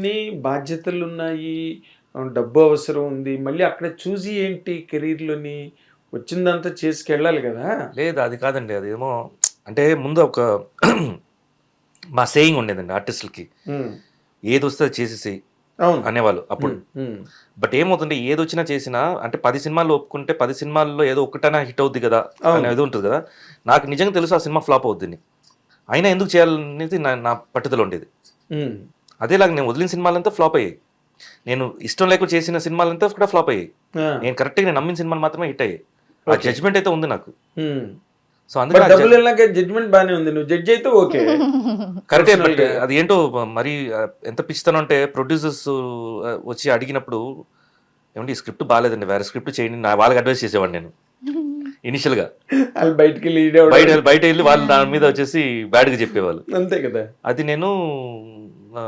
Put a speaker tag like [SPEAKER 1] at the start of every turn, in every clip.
[SPEAKER 1] అన్ని బాధ్యతలు ఉన్నాయి డబ్బు అవసరం ఉంది. మళ్ళీ అక్కడ చూసి ఏంటి కెరీర్లోని వచ్చిందంతా చేసుకెళ్ళాలి కదా?
[SPEAKER 2] లేదు అది కాదండి. అది ఏమో అంటే ముందు ఒక మా సేయింగ్ ఉండేదండి ఆర్టిస్టులకి. ఏది వస్తే చేసేసి అనేవాళ్ళు అప్పుడు. బట్ ఏమవుతుంది ఏది వచ్చినా చేసినా అంటే పది సినిమాలు ఒప్పుకుంటే పది సినిమాల్లో ఏదో ఒక్కటైనా హిట్ అవుద్ది కదా. అనేది ఉంటుంది కదా. నాకు నిజంగా తెలుసు ఆ సినిమా ఫ్లాప్ అవుద్దని. అయినా ఎందుకు చేయాలనేది నా నా పట్టుదల ఉండేది. అదేలాగా నేను వదిలిన సినిమాలంతా ఫ్లాప్ అయ్యాయి. నేను ఇష్టం లేకుండా చేసిన సినిమాలంతా కూడా ఫ్లాప్ అయ్యాయి. నేను కరెక్ట్గా నేను నమ్మిన సినిమాలు మాత్రమే హిట్ అయ్యాయి. ఆ. జడ్జ్మెంట్ అయితే ఉంది నాకు. సో అందుకే
[SPEAKER 1] డబ్బులు వెళ్ళాక జడ్జ్మెంట్ బానే ఉంది. నువ్వు జడ్జ్ అయితే ఓకే.
[SPEAKER 2] కరెక్టే బట్. అది ఏంటో మరి ఎంత పిస్తాను అంటే ప్రొడ్యూసర్స్ వచ్చి అడిగినప్పుడు ఏమంటే ఈ స్క్రిప్ట్ బాగాలేదండి వేరే స్క్రిప్ట్ చేయండి. నా వాళ్ళకి అడ్వైస్ చేసేవాడిని నేను. ఇనిషియల్గా.
[SPEAKER 1] వాళ్ళు బయటికి వెళ్ళి
[SPEAKER 2] బయట. బయట వెళ్ళి వాళ్ళు దాని మీద వచ్చేసి బ్యాడ్గా చెప్పేవాళ్ళు.
[SPEAKER 1] అంతే కదా.
[SPEAKER 2] అది నేను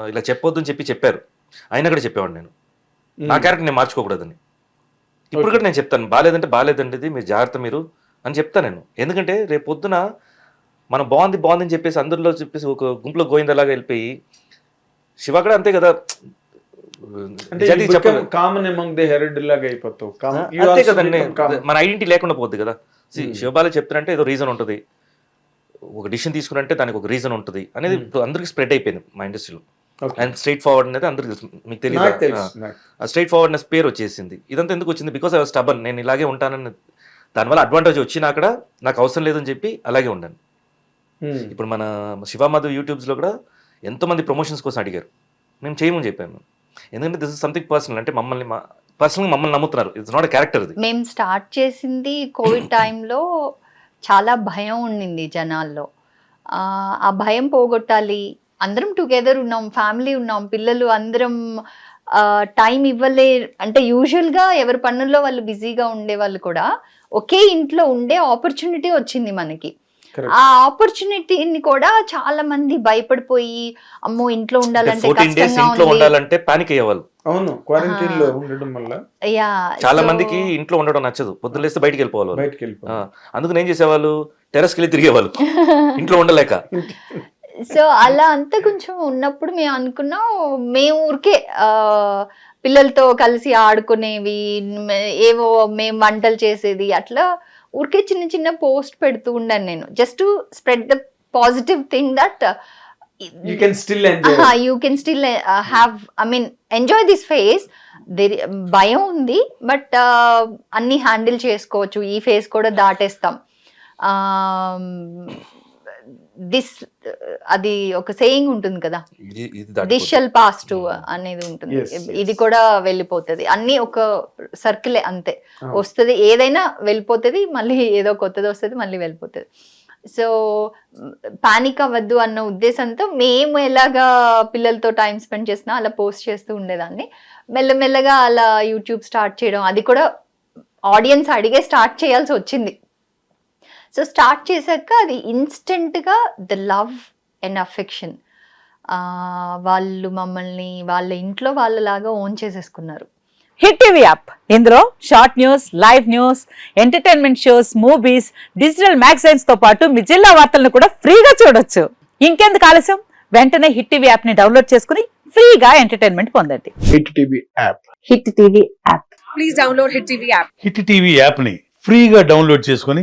[SPEAKER 2] ఇలా చెప్పొద్దు అని చెప్పి చెప్పారు. అయినా కూడా చెప్పేవాడిని నేను. నా క్యారెక్టర్ నేను మార్చుకోకూడదని. ఇప్పుడు కూడా నేను చెప్తాను బాగాలేదంటే బాగాలేదండి మీరు జాగ్రత్త మీరు అని చెప్తాను నేను. ఎందుకంటే రేపు పొద్దున మనం బాగుంది బాగుంది అని చెప్పేసి అందరిలో చెప్పేసి ఒక గుంపులో గోయిందలాగా వెళ్ళిపోయి శివ కూడా అంతే కదా. అంతే కదండి. మన ఐడెంటిటీ లేకుండా పోద్ది కదా. శివబాల చెప్తారంటే ఏదో రీజన్ ఉంటుంది. ఒక డిసిషన్ తీసుకున్నంటే దానికి ఒక రీజన్ ఉంటుంది. అనేది అందరికి స్ప్రెడ్ అయిపోయింది మా ఇండస్ట్రీలో. అండ్ స్ట్రైట్ ఫార్వర్డ్ అనేది అందరికి తెలుసు. మీకు తెలియదు స్ట్రైట్ ఫార్వర్డ్నెస్ పేరు వచ్చేసింది. ఇదంతా ఎందుకు వచ్చింది? బికాస్ ఐ స్టబన్ నేను ఇలాగే ఉంటానని దానివల్ల అడ్వాంటేజ్ వచ్చినా కూడా నాకు అవసరం లేదని చెప్పి అలాగే ఉండాను.
[SPEAKER 1] ఉమ్,
[SPEAKER 2] ఇప్పుడు మన శివామాధవ్ యూట్యూబ్స్లో కూడా ఎంతోమంది ప్రమోషన్స్ కోసం అడిగారు. మేము చేయమని చెప్పాము. ఎందుకంటే దిస్ ఇస్ సంథింగ్ పర్సనల్ అంటే మమ్మల్ని మా పర్సనల్గా మమ్మల్ని నమ్ముతున్నారు. ఇట్స్ నాట్ క్యారెక్టర్ ఇది
[SPEAKER 3] మేము స్టార్ట్ చేసింది కోవిడ్ టైంలో చాలా భయం ఉండింది జనాల్లో. ఆ, ఆ భయం పోగొట్టాలి అందరం టుగెదర్ ఉన్నాం ఫ్యామిలీ ఉన్నాం పిల్లలు అందరం టైం ఇవ్వలే. అంటే యూజువల్గా ఎవరి పనుల్లో వాళ్ళు బిజీగా ఉండే వాళ్ళు కూడా ఒకే ఇంట్లో ఉండే ఆపర్చునిటీ వచ్చింది మనకి. ఆ ఆపర్చునిటీని కూడా చాలా మంది భయపడిపోయి అమ్మో ఇంట్లో ఉండాలంటే
[SPEAKER 2] ఇంట్లో ఉండాలంటే పానిక్ అయ్యేవాళ్ళు.
[SPEAKER 1] అవును క్వారంటైన్లో ఉండడం వల్ల.
[SPEAKER 3] యా
[SPEAKER 2] చాలా మందికి ఇంట్లో ఉండడం నచ్చదు. పొద్దున్న లేస్తే బయటికి వెళ్ళిపోవాలి వాళ్ళు.
[SPEAKER 1] బయటకు
[SPEAKER 2] ఆ,
[SPEAKER 1] వెళ్ళిపోయి
[SPEAKER 2] అందుకని ఏం చేసేవాళ్ళు? టెరస్కి వెళ్ళి తిరిగేవాళ్ళు. ఇంట్లో ఉండలేక.
[SPEAKER 3] సో అలా అంతా కొంచెం ఉన్నప్పుడు మేము అనుకున్నాం మేము ఊరికే పిల్లలతో కలిసి ఆడుకునేవి ఏవో మేము వంటలు చేసేది అట్లా ఊరికే చిన్న చిన్న పోస్ట్ పెడుతూ ఉండాను నేను. Just spread the positive thing that
[SPEAKER 1] you can still
[SPEAKER 3] you can still have I mean enjoy this there భయం ఉంది బట్ అన్ని హ్యాండిల్ చేసుకోవచ్చు. ఈ ఫేజ్ కూడా దాటేస్తాం. దిస్ అది ఒక సేయింగ్ ఉంటుంది కదా. దిస్. షల్ పాస్ టు అనేది ఉంటుంది. ఇది కూడా వెళ్ళిపోతుంది. అన్ని ఒక సర్కిలే అంతే. వస్తుంది ఏదైనా వెళ్ళిపోతుంది మళ్ళీ ఏదో కొత్తది వస్తుంది మళ్ళీ వెళ్ళిపోతుంది. సో పానిక్ అవ్వద్దు అన్న ఉద్దేశంతో మేము ఎలాగా పిల్లలతో టైం స్పెండ్ చేసినా అలా పోస్ట్ చేస్తూ ఉండేదాన్ని. మెల్లమెల్లగా అలా యూట్యూబ్ స్టార్ట్ చేయడం అది కూడా ఆడియన్స్ అడిగే స్టార్ట్ చేయాల్సి వచ్చింది. సో స్టార్ట్ చేశాక అది ఇన్స్టెంట్గా ద లవ్ అండ్ అఫెక్షన్ వాళ్ళు మమ్మల్ని వాళ్ళ ఇంట్లో వాళ్ళలాగా ఓన్ చేసేసుకున్నారు.
[SPEAKER 4] హిట్ టీవీ యాప్ ఇందులో short news live news entertainment shows movies digital మ్యాగజైన్స్తో పాటు మీ జిల్లా వార్తలను కూడా ఫ్రీగా చూడొచ్చు. ఇంకెందుకు ఆలస్యం? వెంటనే హిట్ టీవీ యాప్ని డౌన్లోడ్ చేసుకుని ఫ్రీగా ఎంటర్టైన్మెంట్ పొందండి.
[SPEAKER 1] Hit TV app
[SPEAKER 4] Hit TV app
[SPEAKER 5] please download Hit TV app.
[SPEAKER 6] Hit TV యాప్ని ఫ్రీగా డౌన్లోడ్ చేసుకొని